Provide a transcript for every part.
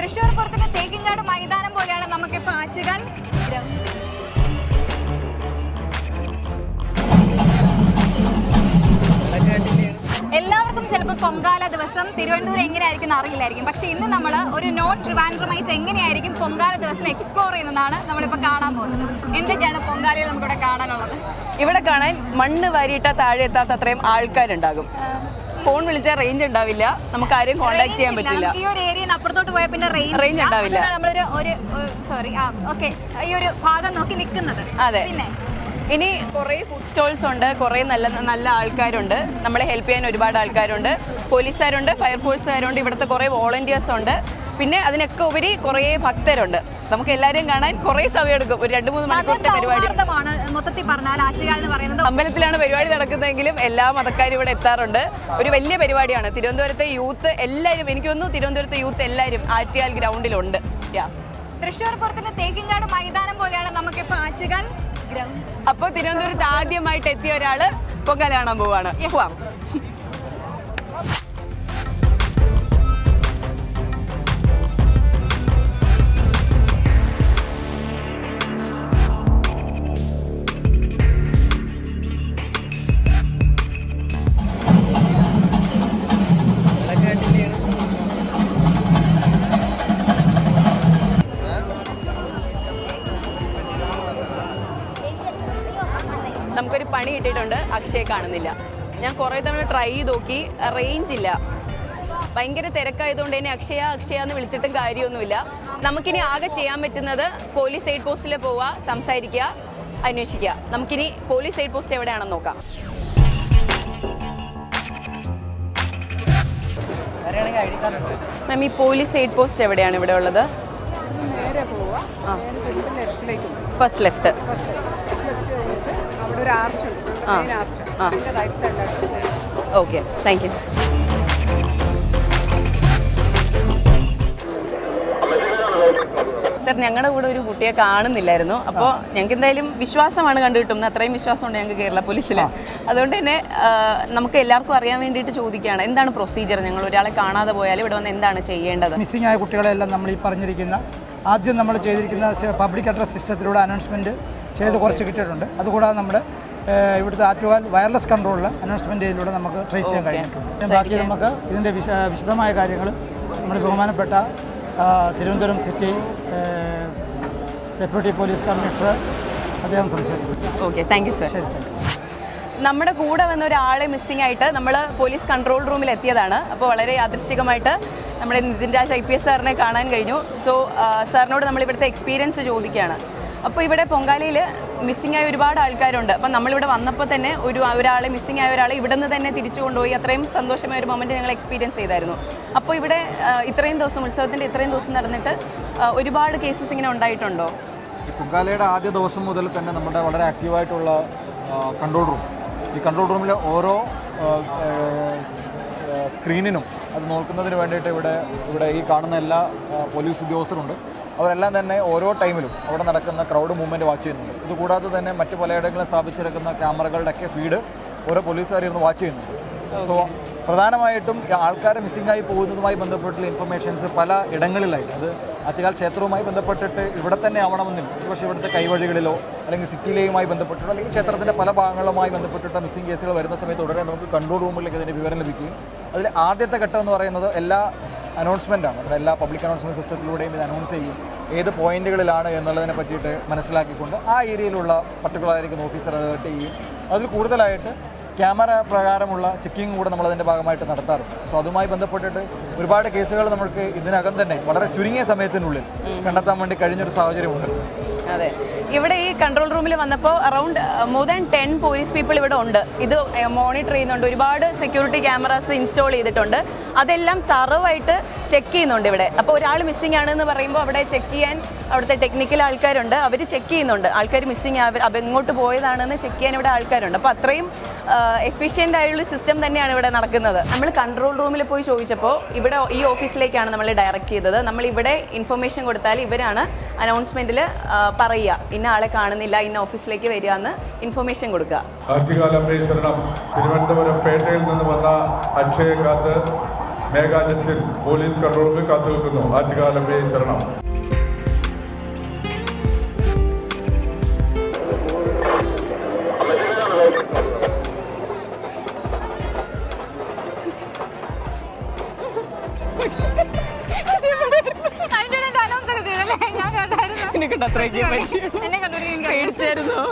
തൃശ്ശൂർ പുറത്തിന്റെ തേക്കിൻകാട് മൈതാനം പോലെയാണ് നമുക്കിപ്പോൾ ആറ്റുകാൽ. ഗ്രൗണ്ട് എല്ലാവർക്കും ചിലപ്പോൾ പൊങ്കാല ദിവസം തിരുവനന്തപുരം എങ്ങനെയായിരിക്കും അറിയില്ലായിരിക്കും. പക്ഷെ ഇന്ന് നമ്മൾ ഒരു നോട്ട് ട്രിവാൻഡ്രമായിട്ട് എങ്ങനെയായിരിക്കും പൊങ്കാല ദിവസം എക്സ്പ്ലോർ ചെയ്യുന്നതാണ് നമ്മളിപ്പോൾ കാണാൻ പോകുന്നത്. എന്തൊക്കെയാണ് പൊങ്കാലയിൽ നമുക്കിവിടെ കാണാനുള്ളത്? ഇവിടെ കാണാൻ മണ്ണ് വാരിയിട്ട താഴെ എത്താത്ത അത്രയും ആൾക്കാരുണ്ടാകും. ഫോൺ വിളിച്ചാൽ റേഞ്ച് ഉണ്ടാവില്ല. നമുക്ക് ആരെയും കോൺടാക്ട് ചെയ്യാൻ പറ്റില്ല. ഈ ഒരു ഏരിയ അപ്പുറത്തോട്ട് പോയാൽ പിന്നെ റേഞ്ച് റേഞ്ച് ഉണ്ടാവില്ല. നമ്മളൊരു ഒരു സോറി ആ ഓക്കെ ഈ ഒരു ഭാഗം നോക്കി നിൽക്കുന്നത്. അതെ. പിന്നെ? ഇനി കുറേ ഫുഡ് സ്റ്റോൾസ് ഉണ്ട്. കുറേ നല്ല നല്ല ആൾക്കാരുണ്ട്. നമ്മളെ ഹെൽപ്പ് ചെയ്യാൻ ഒരുപാട് ആൾക്കാരുണ്ട്. പോലീസുകാരുണ്ട് ഫയർഫോഴ്സുകാരുണ്ട് ഇവിടുത്തെ കുറേ വോളണ്ടിയേഴ്സ് ഉണ്ട്. പിന്നെ അതിനൊക്കെ ഉപരി കുറേ ഭക്തരുണ്ട്. നമുക്ക് എല്ലാവരെയും കാണാൻ കുറേ സമയം എടുക്കും ഒരു രണ്ട് മൂന്ന് മണിക്കൂറത്തെ പരിപാടി. മൊത്തത്തിൽ പറഞ്ഞാൽ ആറ്റുകാൽ എന്ന് പറയുന്നത് അമ്പലത്തിലാണ് പരിപാടി നടക്കുന്നതെങ്കിലും എല്ലാ മതക്കാരും ഇവിടെ എത്താറുണ്ട്. ഒരു വലിയ പരിപാടിയാണ്. തിരുവനന്തപുരത്തെ യൂത്ത് എല്ലാവരും എനിക്ക് തോന്നുന്നു തിരുവനന്തപുരത്തെ യൂത്ത് എല്ലാവരും ആറ്റിയാൽ ഗ്രൗണ്ടിലുണ്ട്. യാ തൃശ്ശൂർ പുറത്തിന്റെ തേക്കിങ്ങാട് മൈതാനം പോലെയാണ് നമുക്ക് ആറ്റുകാൽ ഗ്രൗണ്ട്. അപ്പോൾ തിരുവനന്തപുരത്ത് ആദ്യമായിട്ട് എത്തിയ ഒരാൾ പൊങ്കാല കാണാൻ പോവാണ്. പോവാം. കിട്ടിയിട്ടുണ്ട് അക്ഷയെ കാണുന്നില്ല. ഞാൻ കുറേ തവണ ട്രൈ ചെയ്ത് നോക്കി റേഞ്ച് ഇല്ല. ഭയങ്കര തിരക്കായതുകൊണ്ട് തന്നെ അക്ഷയ അക്ഷയ എന്ന് വിളിച്ചിട്ടും കാര്യമൊന്നുമില്ല. നമുക്കിനി ആകെ ചെയ്യാൻ പറ്റുന്നത് പോലീസ് എയ്ഡ് പോസ്റ്റിൽ പോവുക സംസാരിക്കുക അന്വേഷിക്കുക. നമുക്കിനി പോലീസ് എയ്ഡ് പോസ്റ്റ് എവിടെയാണെന്ന് നോക്കാം. മാം ഈ പോലീസ് എയ്ഡ് പോസ്റ്റ് എവിടെയാണ് ഇവിടെ ഉള്ളത്? ഫസ്റ്റ് ലെഫ്റ്റ് അവിടെ ഒരു ആർച്ച് ഉണ്ട്. ഓക്കെ താങ്ക് യു സർ ഞങ്ങളുടെ കൂടെ ഒരു കുട്ടിയെ കാണുന്നില്ലായിരുന്നു. അപ്പോൾ ഞങ്ങൾക്ക് എന്തായാലും വിശ്വാസമാണ് കണ്ടു കിട്ടുന്നത് അത്രയും വിശ്വാസമുണ്ട് ഞങ്ങൾക്ക് കേരള പോലീസിൽ അതുകൊണ്ട് തന്നെ നമുക്ക് എല്ലാവർക്കും അറിയാൻ വേണ്ടിയിട്ട് ചോദിക്കുകയാണ്. എന്താണ് പ്രൊസീജിയർ ഞങ്ങൾ ഒരാളെ കാണാതെ പോയാൽ ഇവിടെ വന്ന് എന്താണ് ചെയ്യേണ്ടത്? മിസ്സിംഗ് ആയ കുട്ടികളെല്ലാം നമ്മൾ ഈ പറഞ്ഞിരിക്കുന്ന ആദ്യം നമ്മൾ ചെയ്തിരിക്കുന്ന പബ്ലിക് അഡ്രസ് സിസ്റ്റത്തിലൂടെ അനൗൺസ്മെന്റ് ചെയ്ത് കുറച്ച് കിട്ടിയിട്ടുണ്ട്. അതുകൂടാതെ നമ്മുടെ ഇവിടുത്തെ ആറ്റുകാൽ വയർലെസ് കൺട്രോളിൽ അനൗൺസ്മെന്റ് ചെയ്തിലൂടെ നമുക്ക് ട്രേസ് ചെയ്യാൻ കഴിഞ്ഞിട്ടുണ്ട്. ബാക്കി നമുക്ക് ഇതിന്റെ വിശ വിശദമായ കാര്യങ്ങൾ നമ്മൾ ബഹുമാനപ്പെട്ട Thiruvananthapuram city deputy police commissioner അദ്ദേഹം സംസാരിക്കും. ഓക്കെ താങ്ക് യു സർ ശരി നമ്മുടെ കൂടെ വന്ന ഒരാളെ മിസ്സിംഗ് ആയിട്ട് നമ്മൾ പോലീസ് കൺട്രോൾ റൂമിൽ എത്തിയതാണ് അപ്പോൾ വളരെ യാദൃശ്ചികമായിട്ട് നമ്മുടെ Nithin Raj I P S സാറിനെ കാണാൻ കഴിഞ്ഞു. സോ സാറിനോട് നമ്മൾ ഇവിടുത്തെ എക്സ്പീരിയൻസ് ചോദിക്കുകയാണ്. അപ്പോൾ ഇവിടെ പൊങ്കാലയിൽ മിസ്സിംഗ് ആയ ഒരുപാട് ആൾക്കാരുണ്ട്. അപ്പം നമ്മളിവിടെ വന്നപ്പോൾ തന്നെ ഒരു ഒരാളെ മിസ്സിംഗ് ആയ ഒരാളെ ഇവിടെ നിന്ന് തന്നെ തിരിച്ചു കൊണ്ടുപോയി അത്രയും സന്തോഷമായ ഒരു മൊമെന്റ് ഞങ്ങൾ എക്സ്പീരിയൻസ് ചെയ്തായിരുന്നു. അപ്പോൾ ഇവിടെ ഇത്രയും ദിവസം ഉത്സവത്തിന്റെ ഇത്രയും ദിവസം നടന്നിട്ട് ഒരുപാട് കേസസ് ഇങ്ങനെ ഉണ്ടായിട്ടുണ്ടോ? പൊങ്കാലയുടെ ആദ്യ ദിവസം മുതൽ തന്നെ നമ്മുടെ വളരെ ആക്റ്റീവായിട്ടുള്ള കൺട്രോൾ റൂം ഈ കൺട്രോൾ റൂമിലെ ഓരോ സ്ക്രീനിനും അത് നോക്കുന്നതിന് വേണ്ടിയിട്ട് ഇവിടെ ഇവിടെ ഈ കാണുന്ന എല്ലാ പോലീസ് ഉദ്യോഗസ്ഥരുണ്ട്. അവരെല്ലാം തന്നെ ഓരോ ടൈമിലും അവിടെ നടക്കുന്ന ക്രൗഡ് മൂവ്മെന്റ് വാച്ച് ചെയ്യുന്നുണ്ട്. ഇതുകൂടാതെ തന്നെ മറ്റ് പലയിടങ്ങളിലും സ്ഥാപിച്ചിരിക്കുന്ന ക്യാമറകളുടെയൊക്കെ ഫീഡ് ഓരോ പോലീസുകാരും ഇന്ന് വാച്ച് ചെയ്യുന്നുണ്ട്. സോ പ്രധാനമായിട്ടും ആൾക്കാർ മിസ്സിംഗ് ആയി പോകുന്നതുമായി ബന്ധപ്പെട്ടുള്ള ഇൻഫർമേഷൻസ് പല ഇടങ്ങളിലായി. അത് അത്യാൽ ക്ഷേത്രവുമായി ബന്ധപ്പെട്ടിട്ട് ഇവിടെ തന്നെ ആവണമെന്നില്ല. പക്ഷേ ഇവിടുത്തെ കൈവഴികളിലോ അല്ലെങ്കിൽ സിറ്റിയിലെയുമായി ബന്ധപ്പെട്ടിട്ടോ അല്ലെങ്കിൽ ക്ഷേത്രത്തിന്റെ പല ഭാഗങ്ങളുമായി ബന്ധപ്പെട്ടിട്ട് മിസ്സിംഗ് കേസുകൾ വരുന്ന സമയത്ത് ഉടനെ നമുക്ക് കൺട്രോൾ റൂമിലേക്ക് അതിന്റെ വിവരം ലഭിക്കുകയും അതിൽ ആദ്യത്തെ ഘട്ടം എന്ന് പറയുന്നത് എല്ലാ അനൗൺസ്മെന്റാണ് അതായത് എല്ലാ പബ്ലിക് അനൗൺസ്മെന്റ് സിസ്റ്റത്തിലൂടെയും ഇത് അനൗൺസ് ചെയ്യും. ഏത് പോയിന്റുകളിലാണ് എന്നുള്ളതിനെ പറ്റിയിട്ട് മനസ്സിലാക്കിക്കൊണ്ട് ആ ഏരിയയിലുള്ള പർട്ടിക്കുലർ ആയിരിക്കുന്ന ഓഫീസർ അലേർട്ട് ചെയ്യും. അതിൽ കൂടുതലായിട്ട് ക്യാമറ പ്രകാരമുള്ള ചെക്കിംഗ് കൂടെ നമ്മൾ അതിന്റെ ഭാഗമായിട്ട് നടത്താറുണ്ട് സോ അതുമായി ബന്ധപ്പെട്ടിട്ട് ഒരുപാട് കേസുകൾ നമുക്ക് ഇതിനകം തന്നെ വളരെ ചുരുങ്ങിയ സമയത്തിനുള്ളിൽ കണ്ടെത്താൻ വേണ്ടി കഴിഞ്ഞൊരു സാഹചര്യമുണ്ട്. അതെ. ഇവിടെ ഈ കൺട്രോൾ റൂമിൽ വന്നപ്പോൾ around more than ten police people ഇവിടെ ഉണ്ട്. ഇത് മോണിറ്റർ ചെയ്യുന്നുണ്ട്. ഒരുപാട് സെക്യൂരിറ്റി ക്യാമറാസ് ഇൻസ്റ്റാൾ ചെയ്തിട്ടുണ്ട്. അതെല്ലാം തറവായിട്ട് ചെക്ക് ചെയ്യുന്നുണ്ട് ഇവിടെ. അപ്പോൾ ഒരാൾ മിസ്സിംഗ് ആണെന്ന് പറയുമ്പോൾ അവിടെ ചെക്ക് ചെയ്യാൻ അവിടുത്തെ ടെക്നിക്കൽ ആൾക്കാരുണ്ട്. അവർ ചെക്ക് ചെയ്യുന്നുണ്ട്. ആൾക്കാർ മിസ്സിംഗ് അപ്പോൾ എങ്ങോട്ട് പോയതാണെന്ന് ചെക്ക് ചെയ്യാൻ ഇവിടെ ആൾക്കാരുണ്ട്. അപ്പോൾ അത്രയും എഫിഷ്യന്റ് ആയുള്ള സിസ്റ്റം തന്നെയാണ് ഇവിടെ നടക്കുന്നത്. നമ്മൾ കൺട്രോൾ റൂമിൽ പോയി ചോദിച്ചപ്പോൾ ഇവിടെ ഈ ഓഫീസിലേക്കാണ് നമ്മൾ ഡയറക്റ്റ് ചെയ്തത്. നമ്മൾ ഇവിടെ ഇൻഫർമേഷൻ കൊടുത്താൽ ഇവരാണ് അനൗൺസ്മെന്റിൽ പറയുക. ഇന്ന ആളെ കാണുന്നില്ല ഇന്ന ഓഫീസിലേക്ക് വരിക എന്ന് ഇൻഫർമേഷൻ കൊടുക്കുക തിരുവനന്തപുരം പേട്ടയിൽ നിന്ന് വന്ന അക്ഷയെ കാത്ത് മേഘാ ജസ്റ്റിൻ പോലീസ് കൺട്രോൾ റൂമിൽ കാത്തു നിൽക്കുന്നു. ആറ്റുകാലമ്പേ ശരണം. എന്നെ കണ്ടു പേടിച്ചായിരുന്നോ?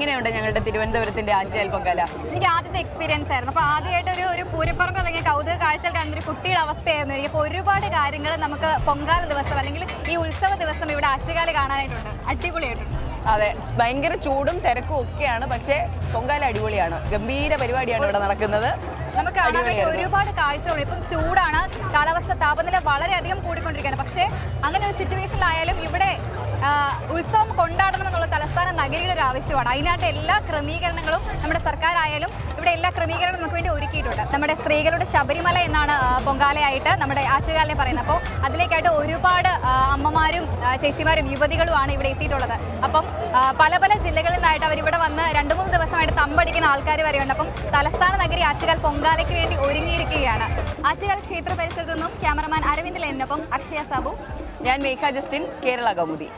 എങ്ങനെയുണ്ട് ഞങ്ങളുടെ തിരുവനന്തപുരത്തിന്റെ ആറ്റുകാൽ പൊങ്കാല? എനിക്ക് ആദ്യത്തെ എക്സ്പീരിയൻസ് ആയിരുന്നു. അപ്പോൾ ആദ്യമായിട്ട് ഒരു ഒരു പൂരപ്പുറം തുടങ്ങിയ കൗതുക കാഴ്ചകൾ കാണുന്ന ഒരു കുട്ടിയുടെ അവസ്ഥയായിരുന്നു എനിക്ക്. അപ്പോൾ ഒരുപാട് കാര്യങ്ങൾ നമുക്ക് പൊങ്കാല ദിവസം അല്ലെങ്കിൽ ഈ ഉത്സവ ദിവസം ഇവിടെ ആറ്റുകാൽ കാണാനായിട്ടുണ്ട്. അടിപൊളിയായിട്ടുണ്ട്. അതെ ഭയങ്കര ചൂടും തിരക്കും ഒക്കെയാണ്. പക്ഷേ പൊങ്കാല അടിപൊളിയാണ്. ഗംഭീര പരിപാടിയാണ് ഇവിടെ നടക്കുന്നത്. നമുക്ക് കാണാൻ വേണ്ടി ഒരുപാട് കാഴ്ചകൾ ഇപ്പം ചൂടാണ്. കാലാവസ്ഥ താപനില വളരെയധികം കൂടിക്കൊണ്ടിരിക്കുകയാണ്. പക്ഷേ അങ്ങനെ ഒരു സിറ്റുവേഷനിലായാലും ഇവിടെ ഉത്സവം കൊണ്ടാടണം എന്നുള്ള തലസ്ഥാന നഗരിയുടെ ഒരു ആവശ്യമാണ്. അതിനായിട്ട് എല്ലാ ക്രമീകരണങ്ങളും നമ്മുടെ സർക്കാർ ആയാലും ഇവിടെ എല്ലാ ക്രമീകരണങ്ങളും നമുക്ക് വേണ്ടി ഒരുക്കിയിട്ടുണ്ട്. നമ്മുടെ സ്ത്രീകളുടെ ശബരിമല എന്നാണ് പൊങ്കാലയായിട്ട് നമ്മുടെ ആറ്റുകാലിനെ പറയുന്നത്. അപ്പോൾ അതിലേക്കായിട്ട് ഒരുപാട് അമ്മമാരും ചേച്ചിമാരും യുവതികളുമാണ് ഇവിടെ എത്തിയിട്ടുള്ളത്. അപ്പം പല പല ജില്ലകളിൽ നിന്നായിട്ട് അവരിവിടെ വന്ന് രണ്ട് മൂന്ന് ദിവസമായിട്ട് തമ്പടിക്കുന്ന ആൾക്കാർ വരെയുണ്ട്. അപ്പം തലസ്ഥാന നഗരി ആറ്റുകാൽ പൊങ്കാലയ്ക്ക് വേണ്ടി ഒരുങ്ങിയിരിക്കുകയാണ്. ആറ്റുകാൽ ക്ഷേത്ര പരിസരത്തു നിന്നും ക്യാമറമാൻ അരവിന്ദ് ലൈനിനൊപ്പം അക്ഷയ സാബു. ഞാൻ മേഘ ജസ്റ്റിൻ കേരള കൗമുദി.